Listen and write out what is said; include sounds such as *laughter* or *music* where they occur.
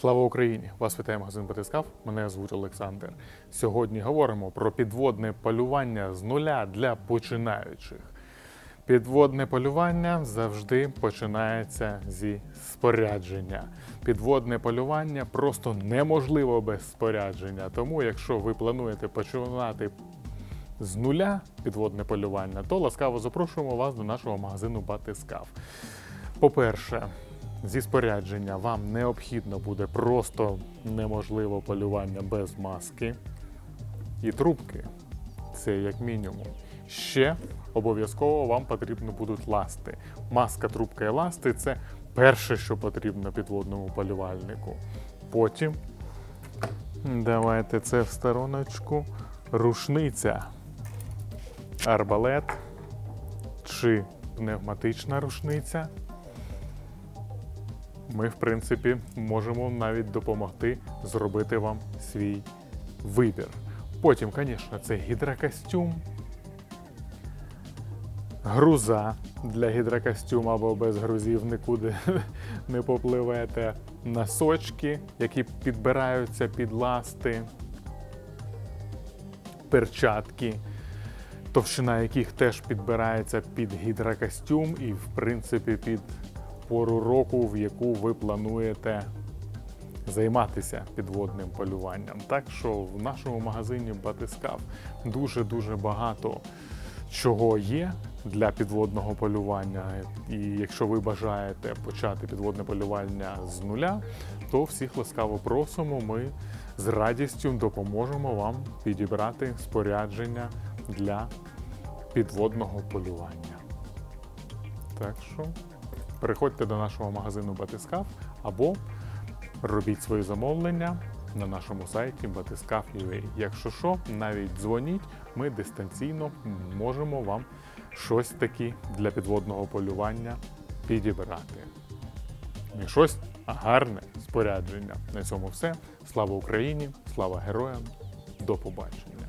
Слава Україні! Вас вітає магазин Батискав. Мене звуть Олександр. Сьогодні говоримо про підводне полювання з нуля для починаючих. Підводне полювання завжди починається зі спорядження. Підводне полювання просто неможливо без спорядження. Тому, якщо ви плануєте починати з нуля підводне полювання, то ласкаво запрошуємо вас до нашого магазину Батискав. По-перше, зі спорядження вам необхідно буде просто неможливо полювання без маски і трубки. Це як мінімум. Ще обов'язково вам потрібно будуть ласти. Маска, трубка і ласти це перше, що потрібно підводному полювальнику. Потім давайте це в стороночку. Рушниця, арбалет чи пневматична рушниця. Ми, в принципі, можемо навіть допомогти зробити вам свій вибір. Потім, звісно, це гідрокостюм, груза для гідрокостюму або без грузів нікуди *laughs* не попливете. Носочки, які підбираються під ласти, перчатки, товщина яких теж підбирається під гідрокостюм і, в принципі, під пору року, в яку ви плануєте займатися підводним полюванням. Так що в нашому магазині Батискав дуже-дуже багато чого є для підводного полювання. І якщо ви бажаєте почати підводне полювання з нуля, то всіх ласкаво просимо. Ми з радістю допоможемо вам підібрати спорядження для підводного полювання. Так що переходьте до нашого магазину Батискав або робіть свої замовлення на нашому сайті Батискав.ua. Якщо що, навіть дзвоніть, ми дистанційно можемо вам щось таке для підводного полювання підібрати. Не щось, а гарне спорядження. На цьому все. Слава Україні! Слава героям! До побачення!